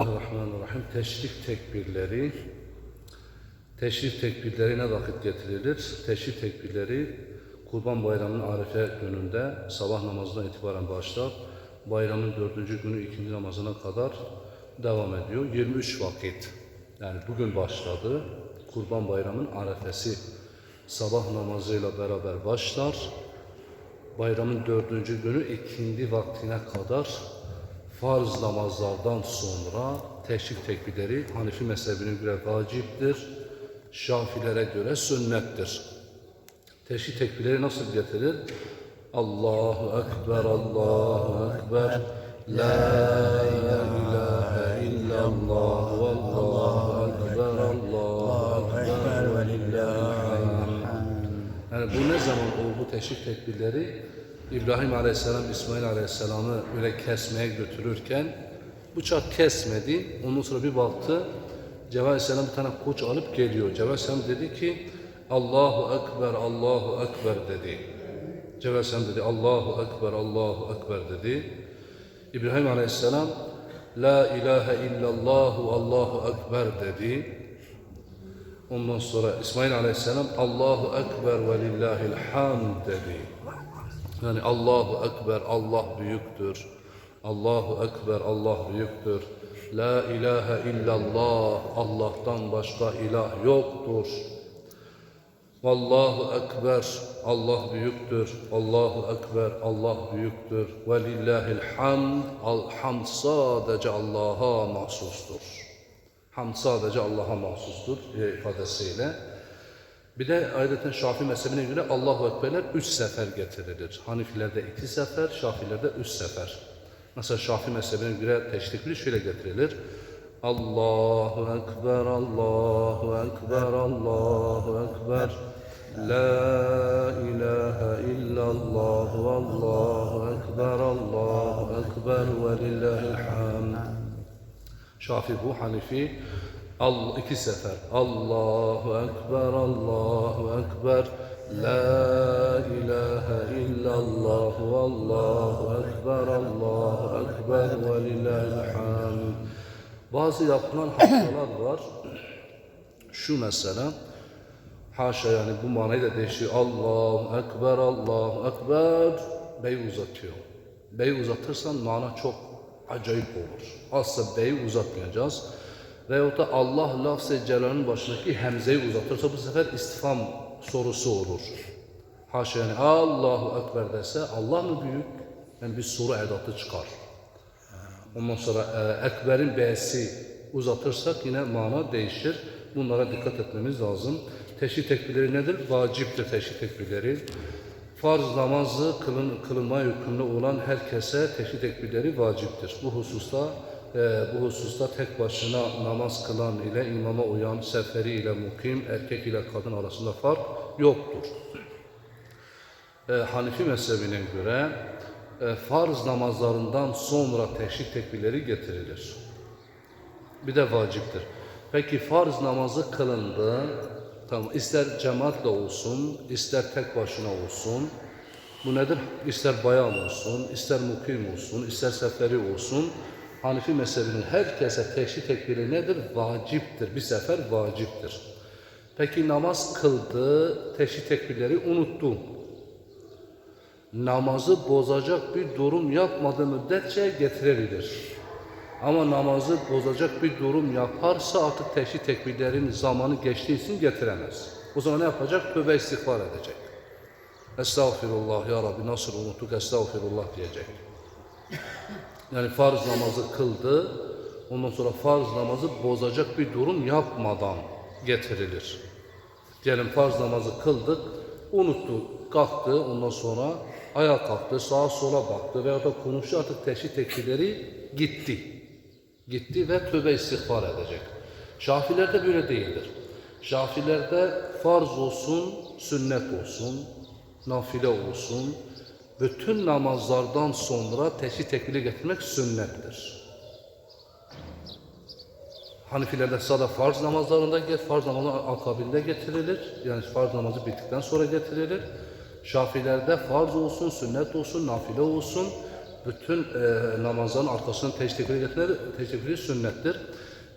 Bismillahirrahmanirrahim. Teşrik tekbirleri. Teşrik tekbirleri ne vakit getirilir? Teşrik tekbirleri Kurban Bayramı'nın Arife gününde sabah namazından itibaren başlar. Bayramın dördüncü günü ikindi namazına kadar devam ediyor. 23 vakit. Yani bugün başladı. Kurban Bayramı'nın arefesi sabah namazıyla beraber başlar. Bayramın dördüncü günü ikindi vaktine kadar farz namazlardan sonra teşrik tekbirleri Hanefi mezhebine göre vaciptir. Şafilere göre sünnettir. Teşrik tekbirleri nasıl getirir? Allahu Ekber, Allahu Ekber, La ilahe illallah, Allahu Ekber, Allahu Ekber, ve yani bu ne zaman oldu bu teşrik tekbirleri? İbrahim Aleyhisselam, İsmail Aleyhisselam'ı böyle kesmeye götürürken bıçak kesmedi. Ondan sonra bir baktı. Cebrail Aleyhisselam bir tane koç alıp geliyor. Cebrail Aleyhisselam dedi ki Allahu Ekber, Allahu Ekber dedi. Cebrail Aleyhisselam dedi Allahu Ekber, Allahu Ekber dedi. İbrahim Aleyhisselam La ilahe illallahu Allahu Ekber dedi. Ondan sonra İsmail Aleyhisselam Allahu Ekber ve lillahil hamd dedi. Yani Allahu Ekber, Allah büyüktür. Allahu Ekber, Allah büyüktür. La ilahe illallah, Allah'tan başka ilah yoktur. Vallahu Ekber, Allah büyüktür. Allahu Ekber, Allah büyüktür. Ve lillahil hamd, hamd sadece Allah'a mahsustur. Hamd sadece Allah'a mahsustur e, ifadesiyle. Bir de ayrıca Şafii mezhebine göre Allahu Ekberler üç sefer getirilir. Hanifilerde iki sefer, Şafilerde üç sefer. Mesela Şafii mezhebine göre teşrikli şöyle getirilir. Allahu Ekber, Allahu Ekber, Allahu Ekber. La ilahe illallah, Allahu Ekber, Allahu Ekber ve lillahil hamd. Şafi bu, Hanifi Al, iki sefer. Allahu Ekber, Allahu Ekber. La ilahe illallah, Allahu Ekber, Allahu Ekber ve lillahil hamd. Bazı yapılan hatalar var. Şu mesela, haşa yani bu manayı da değişiyor. Allahu Ekber, Allahu Ekber. Bey uzatıyor. Bey uzatırsan mana çok acayip olur. Asla beyi uzatmayacağız. Veyahut da Allah lafz-ı celal'in başındaki hemzeyi uzatırsa bu sefer istifam sorusu olur. Haşa yani Allahu Ekber dese Allah mı büyük? Yani bir soru edatı çıkar. Ondan sonra e, Ekber'in B'si uzatırsak yine mana değişir. Bunlara dikkat etmemiz lazım. Teşhir tekbirleri nedir? Vaciptir teşhir tekbirleri. Farz namazı kılın, kılınma hükmünde olan herkese teşhir tekbirleri vaciptir. Bu hususta e, bu hususta tek başına namaz kılan ile imama uyan, seferi ile mukim, erkek ile kadın arasında fark yoktur. E, Hanifi mezhebine göre e, farz namazlarından sonra teşhir tekbirleri getirilir. Bir de vaciptir. Peki farz namazı kılındı, tamam ister cemaatle olsun, ister tek başına olsun, bu nedir? İster bayan olsun, ister mukim olsun, ister seferi olsun, Hanifi mezhebinin herkese teşhir tekbiri nedir? Vaciptir. Bir sefer vaciptir. Peki namaz kıldı, teşhir tekbirleri unuttu. Namazı bozacak bir durum yapmadığı müddetçe getirebilir. Ama namazı bozacak bir durum yaparsa artık teşhir tekbirlerin zamanı geçtiği için getiremez. O zaman ne yapacak? Tövbe istiğfar edecek. Estağfirullah ya Rabbi nasıl unuttuk estağfirullah diyecek. Yani farz namazı kıldı. Ondan sonra farz namazı bozacak bir durum yapmadan getirilir. Diyelim farz namazı kıldık, unuttu, kalktı, ondan sonra ayağa kalktı, sağa sola baktı veya da konuştu artık teşhir tekbirleri gitti. Gitti ve tövbe istiğfar edecek. Şafilerde böyle değildir. Şafilerde farz olsun, sünnet olsun, nafile olsun, bütün namazlardan sonra teşhir tekbiri getirmek sünnettir. Hanifilerde sada farz namazlarında farz namazın akabinde getirilir. Yani farz namazı bittikten sonra getirilir. Şafilerde farz olsun, sünnet olsun, nafile olsun. bütün e, namazların arkasından teşekkür getirmek, teşekkür sünnettir.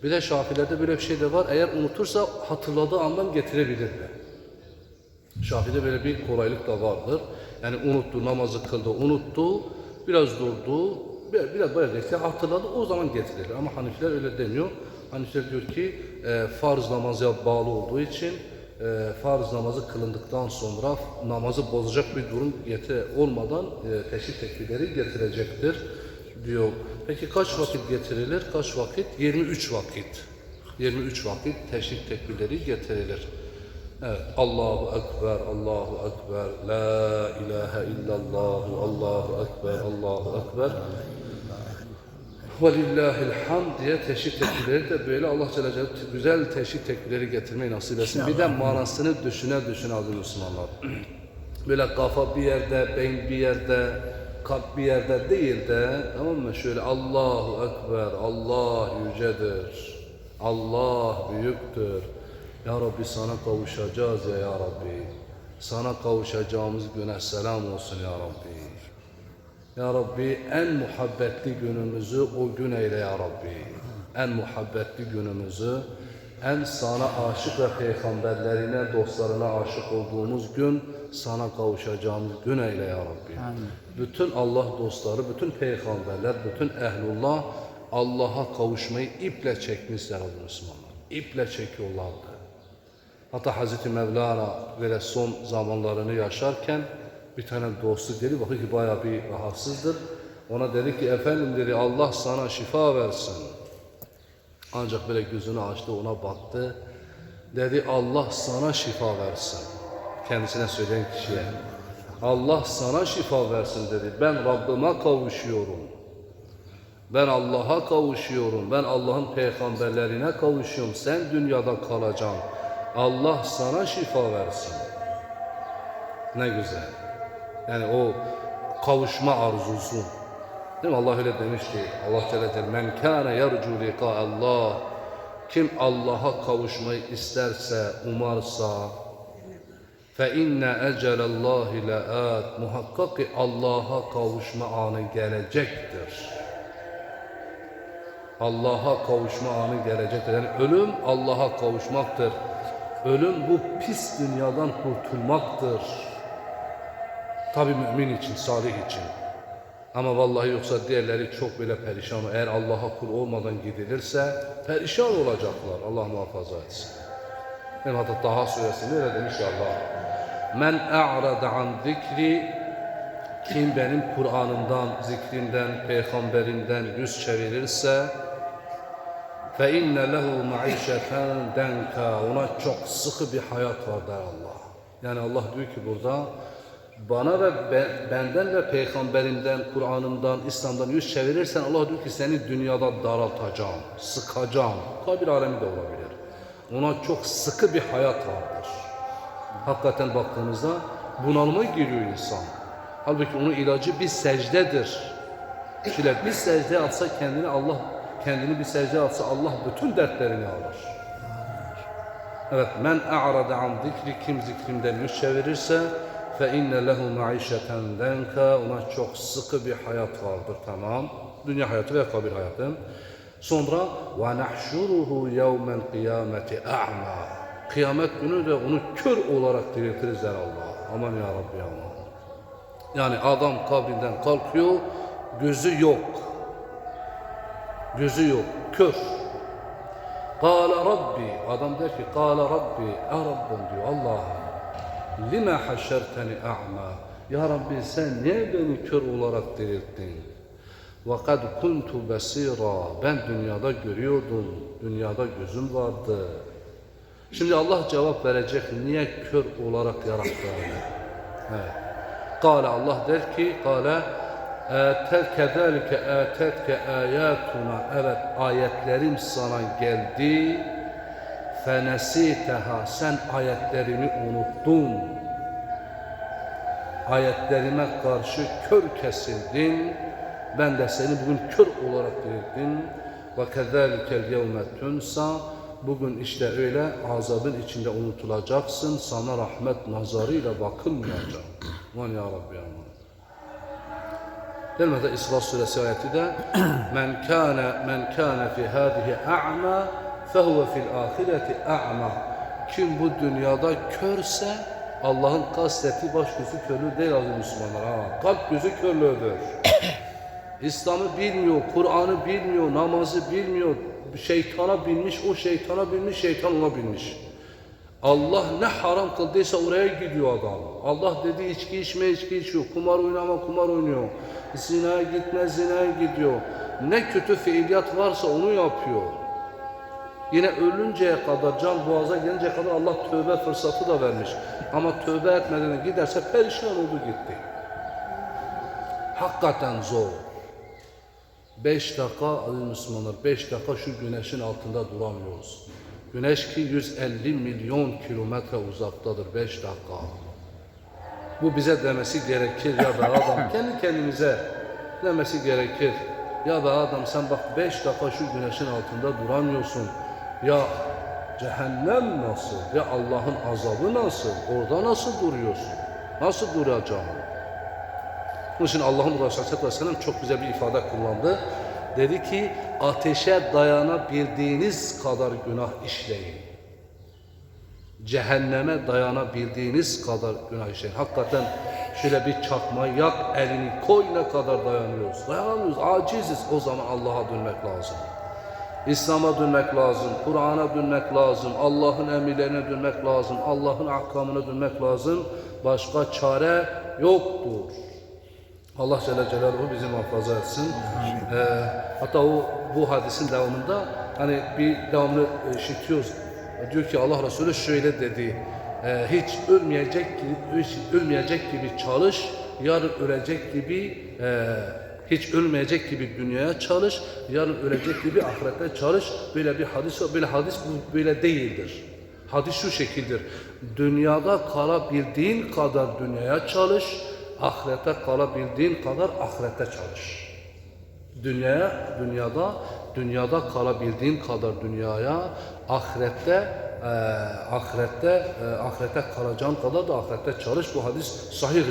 Bir de Şafilerde böyle bir şey de var. Eğer unutursa hatırladığı andan getirebilir de. Şafi'de böyle bir kolaylık da vardır. Yani unuttu, namazı kıldı, unuttu, biraz durdu, biraz, biraz böyle işte hatırladı, o zaman getirilir. Ama Hanifiler öyle demiyor. Hanifiler diyor ki e, farz namaza bağlı olduğu için e, farz namazı kılındıktan sonra namazı bozacak bir durum getir olmadan e, teşhis tekbirleri getirecektir diyor. Peki kaç vakit getirilir? Kaç vakit? 23 vakit. 23 vakit teşhis tekbirleri getirilir. Evet. Allahu Ekber, Allahu Ekber, La ilahe illallah, Allahu Ekber, Allahu Ekber. Velillahil hamd diye teşhis tekbirleri de böyle Allah Celle Celaluhu güzel teşhis tekbirleri getirmeyi nasip etsin. Bir de manasını düşüne düşüne adı Müslümanlar. Böyle kafa bir yerde, beyin bir yerde, kalp bir yerde değil de tamam mı? Şöyle Allahu Ekber, Allah yücedir, Allah büyüktür. Ya Rabbi sana kavuşacağız ya Ya Rabbi. Sana kavuşacağımız güne selam olsun Ya Rabbi. Ya Rabbi en muhabbetli günümüzü o gün eyle Ya Rabbi. En muhabbetli günümüzü, en sana aşık ve peygamberlerine, dostlarına aşık olduğumuz gün sana kavuşacağımız gün eyle Ya Rabbi. Bütün Allah dostları, bütün peygamberler, bütün ehlullah Allah'a kavuşmayı iple çekmişler Müslümanlar. İple çekiyorlardı. Hatta Hazreti Mevlana böyle son zamanlarını yaşarken bir tane dostu dedi bakıyor ki bayağı bir rahatsızdır. Ona dedi ki efendim dedi Allah sana şifa versin. Ancak böyle gözünü açtı ona baktı. Dedi Allah sana şifa versin. Kendisine söyleyen kişiye. Allah sana şifa versin dedi. Ben Rabbime kavuşuyorum. Ben Allah'a kavuşuyorum. Ben Allah'ın peygamberlerine kavuşuyorum. Sen dünyada kalacaksın. Allah sana şifa versin. Ne güzel. Yani o kavuşma arzusu. Değil mi? Allah öyle demişti. Allah Teala der. Men kâne yercu Allah. Kim Allah'a kavuşmayı isterse, umarsa fe inne ecelallahi le'at. Muhakkak ki Allah'a kavuşma anı gelecektir. Allah'a kavuşma anı gelecektir. Yani ölüm Allah'a kavuşmaktır. Ölüm bu pis dünyadan kurtulmaktır. Tabi mümin için, salih için. Ama vallahi yoksa diğerleri çok böyle perişan. Eğer Allah'a kul olmadan gidilirse perişan olacaklar. Allah muhafaza etsin. Hem hatta Taha suresinde öyle demiş Allah. Men a'rada an zikri kim benim Kur'an'ımdan, zikrimden, peygamberimden yüz çevirirse fe inne lehu maişeten denka ona çok sıkı bir hayat var der Allah. Yani Allah diyor ki burada bana ve ben, benden ve peygamberimden, Kur'an'ımdan, İslam'dan yüz çevirirsen Allah diyor ki seni dünyada daraltacağım, sıkacağım. Kabir alemi de olabilir. Ona çok sıkı bir hayat vardır. Hakikaten baktığımızda bunalıma giriyor insan. Halbuki onun ilacı bir secdedir. Şöyle bir secde atsa kendini Allah kendini bir secde atsa Allah bütün dertlerini alır. Evet, men a'rada an zikri kim zikrimden yüz çevirirse fe inne lehu maişeten denka ona çok sıkı bir hayat vardır tamam. Dünya hayatı ve kabir hayatı. Sonra ve nahşuruhu yevmel kıyameti a'ma. Kıyamet günü de onu kör olarak diriltiriz der Allah. Aman ya Rabbi aman. Yani adam kabrinden kalkıyor, gözü yok. Gözü yok, kör. Kâle Rabbi, adam der ki, Kâle Rabbi, ya Rabbim diyor Allah'ım. Lime haşerteni a'ma. Ya Rabbi sen niye beni kör olarak dirilttin? Kad kuntu besira. Ben dünyada görüyordum. Dünyada gözüm vardı. Şimdi Allah cevap verecek. Niye kör olarak yarattı? Evet. Kale Allah der ki, Kale Etet kezalike etetke ayatuna. Evet ayetlerim sana geldi. Fenesiteha sen ayetlerini unuttun. Ayetlerime karşı kör kesildin. Ben de seni bugün kör olarak dirilttim. Ve kezalikel yevme tunsa. Bugün işte öyle azabın içinde unutulacaksın. Sana rahmet nazarıyla bakılmayacak. Aman ya Rabbi aman. Gelmedi İsras suresi ayeti de men kana men kana fi hadihi a'ma fehuve fil ahireti a'ma. Kim bu dünyada körse Allah'ın kastettiği baş gözü körlüğü değil aziz Müslümanlar. Ha, kalp gözü körlüğüdür. İslam'ı bilmiyor, Kur'an'ı bilmiyor, namazı bilmiyor. Şeytana binmiş, o şeytana binmiş, şeytan ona binmiş. Allah ne haram kıldıysa oraya gidiyor adam. Allah dedi içki içme, içki içiyor. Kumar oynama, kumar oynuyor. Zinaya gitme, zinaya gidiyor. Ne kötü fiiliyat varsa onu yapıyor. Yine ölünceye kadar, can boğaza gelinceye kadar Allah tövbe fırsatı da vermiş. Ama tövbe etmeden giderse perişan oldu gitti. Hakikaten zor. Beş dakika aziz Müslümanlar, beş dakika şu güneşin altında duramıyoruz. Güneş ki 150 milyon kilometre uzaktadır beş dakika. Bu bize demesi gerekir ya da adam kendi kendimize demesi gerekir. Ya da adam sen bak beş dakika şu güneşin altında duramıyorsun. Ya cehennem nasıl? Ya Allah'ın azabı nasıl? Orada nasıl duruyorsun? Nasıl duracaksın? Bunun için Allah'ın Resulü Aleyhisselatü Vesselam çok güzel bir ifade kullandı. Dedi ki ateşe dayanabildiğiniz kadar günah işleyin. Cehenneme dayanabildiğiniz kadar günah işleyin. Hakikaten şöyle bir çakma yak elini koy ne kadar dayanıyoruz. Dayanamıyoruz, aciziz. O zaman Allah'a dönmek lazım. İslam'a dönmek lazım, Kur'an'a dönmek lazım, Allah'ın emirlerine dönmek lazım, Allah'ın ahkamına dönmek lazım. Başka çare yoktur. Allah Celle Celaluhu bizi muhafaza etsin. Ee, hatta o bu hadisin devamında hani bir devamlı e, işitiyoruz. Diyor ki Allah Resulü şöyle dedi. e, hiç ölmeyecek gibi hiç ölmeyecek gibi çalış, yarın ölecek gibi e, hiç ölmeyecek gibi dünyaya çalış, yarın ölecek gibi ahirette çalış. Böyle bir hadis böyle hadis bu böyle değildir. Hadis şu şekildir. Dünyada kalabildiğin kadar dünyaya çalış, ahirete kalabildiğin kadar ahirete çalış. Dünyaya, dünyada, dünyada kalabildiğin kadar dünyaya, ahirette, e, ahirette, e, ahirete kalacağın kadar da ahirette çalış. Bu hadis sahih.